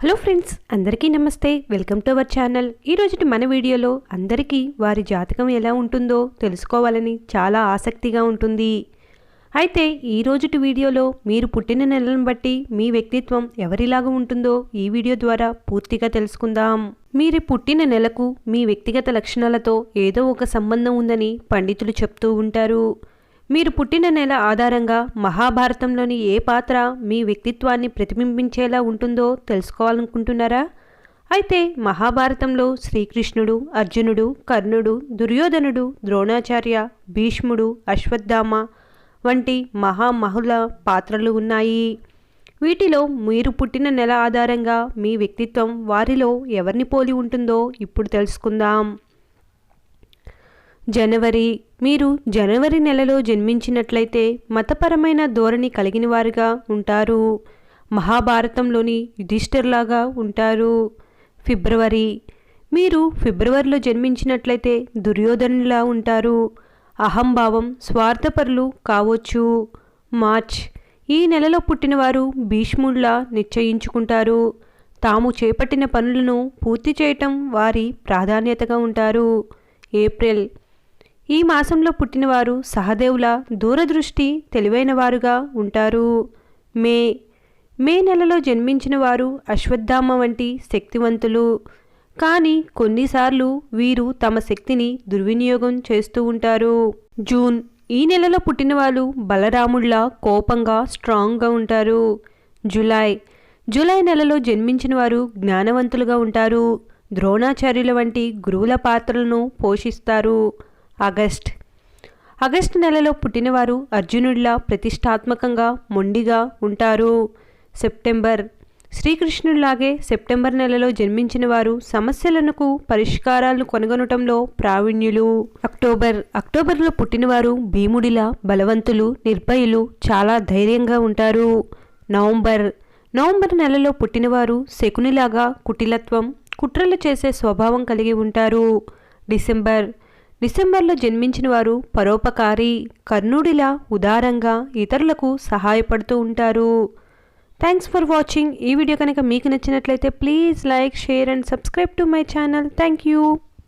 Hello friends అందరికీ నమస్తే. Welcome to our channel. ఈరోజుటి మన వీడియోలో అందరికీ వారి జాతకం ఎలా ఉంటుందో తెలుసుకోవాలని చాలా ఆసక్తిగా ఉంటుంది. అయితే ఈ రోజుటి వీడియోలో మీరు పుట్టిన నెలను బట్టి మీ వ్యక్తిత్వం ఎవరిలాగా ఉంటుందో ఈ వీడియో ద్వారా పూర్తిగా తెలుసుకుందాం. మీరు పుట్టిన నెలకు మీ వ్యక్తిగత లక్షణాలతో ఏదో ఒక సంబంధం ఉందని పండితులు చెప్తూ ఉంటారు. మీరు పుట్టిన నెల ఆధారంగా మహాభారతంలోని ఏ పాత్ర మీ వ్యక్తిత్వాన్ని ప్రతిబింబించేలా ఉంటుందో తెలుసుకోవాలనుకుంటున్నారా? అయితే మహాభారతంలో శ్రీకృష్ణుడు అర్జునుడు కర్ణుడు దుర్యోధనుడు ద్రోణాచార్య భీష్ముడు అశ్వత్థామ వంటి మహామహుల పాత్రలు ఉన్నాయి. వీటిలో మీరు పుట్టిన నెల ఆధారంగా మీ వ్యక్తిత్వం వారిలో ఎవరిని పోలి ఉంటుందో ఇప్పుడు తెలుసుకుందాం. జనవరి మీరు జనవరి నెలలో జన్మించినట్లయితే మతపరమైన ధోరణి కలిగిన వారుగా ఉంటారు. మహాభారతంలోని యుధిష్ఠర్లాగా ఉంటారు. ఫిబ్రవరి మీరు ఫిబ్రవరిలో జన్మించినట్లయితే దుర్యోధనులా ఉంటారు. అహంభావం స్వార్థపరులు కావచ్చు. మార్చ్ ఈ నెలలో పుట్టినవారు భీష్ముడిలా నిశ్చయించుకుంటారు. తాము చేపట్టిన పనులను పూర్తి చేయటం వారి ప్రాధాన్యతగా ఉంటారు. ఏప్రిల్ ఈ మాసంలో పుట్టినవారు సహదేవుల దూరదృష్టి తెలివైనవారుగా ఉంటారు. మే మే నెలలో జన్మించిన వారు అశ్వత్థామ వంటి శక్తివంతులు. కానీ కొన్నిసార్లు వీరు తమ శక్తిని దుర్వినియోగం చేస్తూ ఉంటారు. జూన్ ఈ నెలలో పుట్టిన వాళ్ళు బలరాముడిలా కోపంగా స్ట్రాంగ్గా ఉంటారు. జూలై జూలై నెలలో జన్మించిన వారు జ్ఞానవంతులుగా ఉంటారు. ద్రోణాచార్యుల వంటి గురువుల పాత్రలను పోషిస్తారు. ఆగస్ట్. ఆగస్టు నెలలో పుట్టినవారు అర్జునుడిలా ప్రతిష్టాత్మకంగా మొండిగా ఉంటారు. సెప్టెంబర్. శ్రీకృష్ణుడిలాగే సెప్టెంబర్ నెలలో జన్మించిన వారు సమస్యలకు పరిష్కారాలను కనుగొనటంలో ప్రావీణ్యులు. అక్టోబర్. అక్టోబర్లో పుట్టినవారు భీముడిలా బలవంతులు నిర్భయులు చాలా ధైర్యంగా ఉంటారు. నవంబర్. నవంబర్ నెలలో పుట్టినవారు శకునిలాగా కుటిలత్వం కుట్రలు చేసే స్వభావం కలిగి ఉంటారు. డిసెంబర్. డిసెంబర్లో జన్మించిన వారు పరోపకారి కర్ణుడిలా ఉదారంగా ఇతరులకు సహాయపడుతూ ఉంటారు. థ్యాంక్స్ ఫర్ వాచింగ్ ఈ వీడియో కనుక మీకు నచ్చినట్లయితే please like share and subscribe to my channel thank you